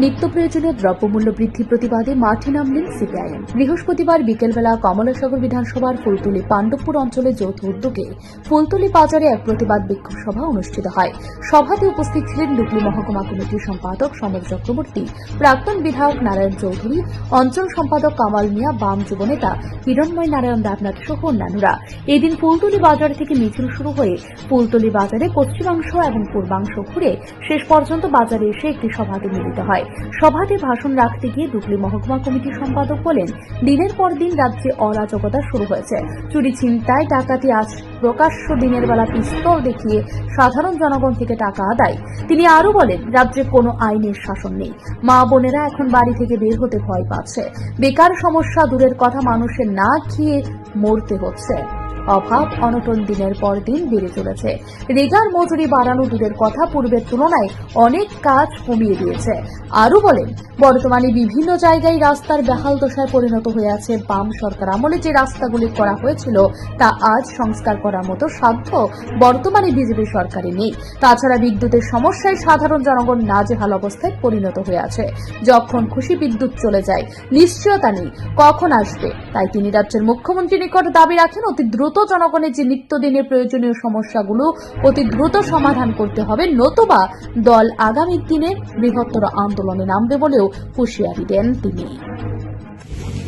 নিত্য প্রয়োজনীয় দ্রব্যমূল্য বৃদ্ধি প্রতিবাদে মাঠে নামলেন সিপিআইএম। বৃহস্পতিবার বিকেলবেলা কমলাসাগর বিধানসভার ফুলতলি পাণ্ডবপুর অঞ্চলে যৌথ উদ্যোগে ফুলতলি বাজারে এক প্রতিবাদ বিক্ষোভ সভা অনুষ্ঠিত হয়। সভাতে উপস্থিত ছিলেন ডুবলি মহকুমা কমিটির সম্পাদক সমর চক্রবর্তী, প্রাক্তন বিধায়ক নারায়ণ চৌধুরী, অঞ্চল সম্পাদক কামাল মিয়া, বাম যুবনেতা হিরণময় নারায়ণ দেবনাথ সহ অন্যান্যরা। এদিন ফুলতলি বাজার থেকে মিছিল শুরু হয়ে ফুলতলি বাজারে পশ্চিমাংশ এবং পূর্বাংশ ঘুরে শেষ পর্যন্ত বাজারে এসে একটি সভাতে মিলিত হয়। সভাতে ভাষণ রাখতে গিয়ে ডুবলি মহকুমা কমিটির সম্পাদক বলেন, দিনের পর দিন রাজ্যে অরাজকতা শুরু হয়েছে। চুরি ছিনতাই, ডাকাতি আজ প্রকাশ্য দিনের বেলা পিস্তল দেখিয়ে সাধারণ জনগণ থেকে টাকা আদায়। তিনি আরও বলেন, রাজ্যে কোনো আইনের শাসন নেই। মা বোনেরা এখন বাড়ি থেকে বের হতে ভয় পাচ্ছে। বেকার সমস্যা দূরের কথা মানুষের না খেয়ে মরতে হচ্ছে। অভাব অনটন দিনের পর দিন বেড়ে চলেছে। রেগার মজুরি বাড়ানো দূরের কথা পূর্বের তুলনায় অনেক কাজ কমিয়ে দিয়েছে। আরও বলেন, বর্তমানে বিভিন্ন জায়গায় রাস্তার বেহাল দশায় পরিণত হয়ে আছে বাম সরকার। আমলে যে রাস্তাগুলি করা হয়েছিল, তা আজ সংস্কার করার মতো সাধ্য বর্তমানে বিজেপি সরকারে নেই। তাছাড়া বিদ্যুতের সমস্যায় সাধারণ জনগণ নাজেহাল অবস্থায় পরিণত হয়ে আছে। যখন খুশি বিদ্যুৎ চলে যায়, নিশ্চয়তা নেই। কখন আসবে? তাই তিনি রাজ্যের মুখ্যমন্ত্রীর নিকট দাবি রাখেন, অতি দ্রুত জনগণের যে নিত্যদিনের প্রয়োজনীয় সমস্যাগুলো, অতি দ্রুত সমাধান করতে হবে নতুবা দল আগামী দিনে বৃহত্তর আন্দোলনে নামবে বলেও হুঁশিয়ারি দেন তিনি।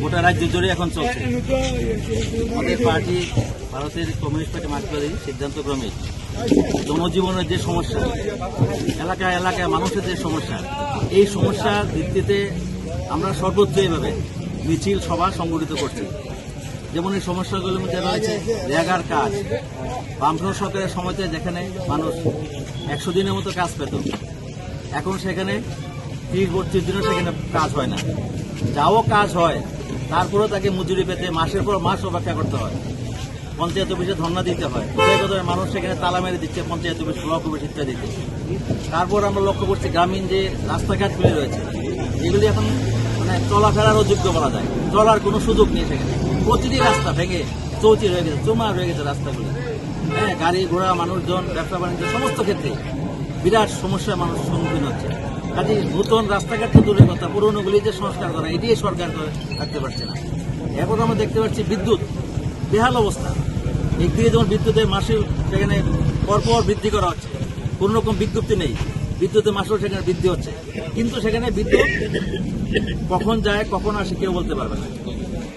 গোটা রাজ্য জুড়ে এখন চলছে। আমাদের পার্টি ভারতের কমিউনিস্ট পার্টি মার্কসবাদী সিদ্ধান্তক্রমে জনজীবনের যে সমস্যা এলাকা এলাকায় মানুষের যে সমস্যা, এই সমস্যার ভিত্তিতে আমরা সর্বোচ্চ এভাবে মিছিল সভা সংগঠিত করছি। যেমন এই সমস্যাগুলোর মধ্যে রয়েছে, রেগার কাজ। বামফ্রন্ট সরকারের সময়তে যেখানে মানুষ একশো দিনের মতো কাজ পেত, এখন সেখানে তিরিশ বত্রিশ দিনও সেখানে কাজ হয় না। যাও কাজ হয়, তারপরেও তাকে মজুরি পেতে মাসের পর মাস অপেক্ষা করতে হয়। পঞ্চায়েত অফিসে ধর্ণা দিতে হয় মানুষ সেখানে তালা মেরে দিচ্ছে, পঞ্চায়েত অফিস ব্লক অফিস ইত্যাদিতে তারপর আমরা লক্ষ্য করছি গ্রামীণ যে রাস্তাঘাটগুলি রয়েছে, এগুলি এখন মানে চলাফেরার অযোগ্য বলা যায়। চলার কোনো সুযোগ নেই সেখানে। প্রতিটি রাস্তা ভেঙে চৌচির হয়ে গেছে চুমা হয়ে গেছে রাস্তাগুলি। হ্যাঁ গাড়ি, ঘোড়া, মানুষজন, ব্যবসা, বাণিজ্য, সমস্ত ক্ষেত্রে বিরাট সমস্যায় মানুষ সম্মুখীন হচ্ছে। কাজে নতুন রাস্তাঘাট তো দূরের কথা পুরনোগুলি যে সংস্কার করা এটিই সরকার করে থাকতে পারছে না। এখন আমরা দেখতে পাচ্ছি বিদ্যুৎ, বেহাল অবস্থা। একদিকে যেমন বিদ্যুতের মাসে সেখানে পরপর বৃদ্ধি করা হচ্ছে, কোনো রকম বিজ্ঞপ্তি নেই, বিদ্যুতের মাসেও সেখানে বৃদ্ধি হচ্ছে। কিন্তু সেখানে বিদ্যুৎ কখন যায়, কখন আসে কেউ বলতে পারবে না।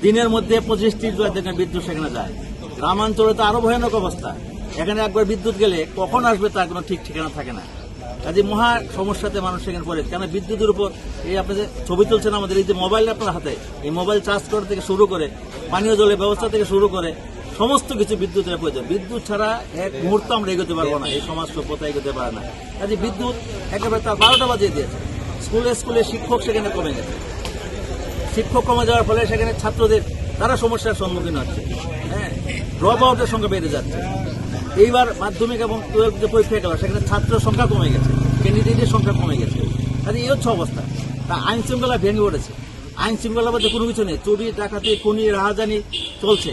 দিনের মধ্যে পঁচিশ ত্রিশ দেখেন বিদ্যুৎ সেখানে যায়। গ্রামাঞ্চলে তো আরও ভয়ানক অবস্থা। এখানে একবার বিদ্যুৎ গেলে কখন আসবে তার কোনো ঠিক ঠিকানা থাকে না। কাজে মহা সমস্যাতে মানুষ সেখানে পড়ে। কেন বিদ্যুতের উপর এই আপনি যে ছবি তুলছেন আমাদের, এই যে মোবাইল আপনার হাতে, এই মোবাইল চার্জ করা থেকে শুরু করে, পানীয় জলের ব্যবস্থা থেকে শুরু করে, সমস্ত কিছু বিদ্যুতের প্রয়োজন। বিদ্যুৎ ছাড়া এক মুহূর্ত আমরা এগোতে পারব না, এই সমাজ সভ্যতা এগোতে পারে না। কাজে বিদ্যুৎ একেবারে তার বারোটা বাজিয়ে দিয়েছে। স্কুলে স্কুলে শিক্ষক সেখানে কমে গেছে। শিক্ষক কমে যাওয়ার ফলে সেখানে ছাত্রদের, তারা সমস্যার সম্মুখীন হচ্ছে। হ্যাঁ ড্রপ আউটের সংখ্যা বেড়ে যাচ্ছে। এইবার মাধ্যমিক এবং টুয়েলভ যে পরীক্ষা গেল, সেখানে ছাত্র সংখ্যা কমে গেছে ক্যান্ডিডেটের সংখ্যা কমে গেছে। কাজে এই হচ্ছে অবস্থা। তা আইন শৃঙ্খলা ভেঙে পড়েছে। আইন শৃঙ্খলা বলতে কোনো কিছু নেই। চুরি, ডাকাতি, খুনি, রাহাজানি চলছে।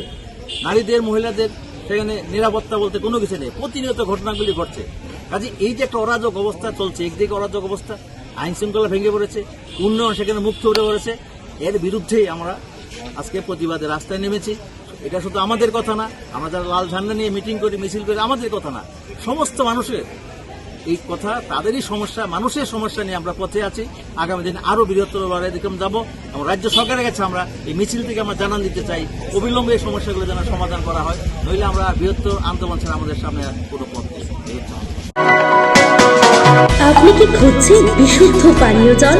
নারীদের, মহিলাদের সেখানে নিরাপত্তা বলতে কোনো কিছু নেই। প্রতিনিয়ত ঘটনাগুলি ঘটছে। কাজে এই যে একটা অরাজক অবস্থা চলছে, একদিকে অরাজক অবস্থা, আইন শৃঙ্খলা ভেঙে পড়েছে, উন্নয়ন সেখানে মুক্ত উঠে পড়েছে। এর বিরুদ্ধেই আমরা আজকে প্রতিবাদে রাস্তায় নেমেছি। এটা শুধু আমাদের কথা না, আমরা যারা লাল ঝান্ডা নিয়ে মিটিং করি, মিছিল করি, আমাদের কথা না। সমস্ত মানুষের এই কথা, তাদেরই সমস্যা, মানুষের সমস্যা নিয়ে আমরা পথে আছি। আগামী দিন আরও বৃহত্তর লড়াই দিকে যাব এবং রাজ্য সরকারের কাছে আমরা এই মিছিল থেকে আমরা জানান দিতে চাই। অবিলম্বে এই সমস্যাগুলো যেন সমাধান করা হয়, নইলে আমরা বৃহত্তর আন্দোলন ছাড়া আমাদের সামনে কোনো পথ। আপনি কি খুঁজছেন বিশুদ্ধ পানীয় জল?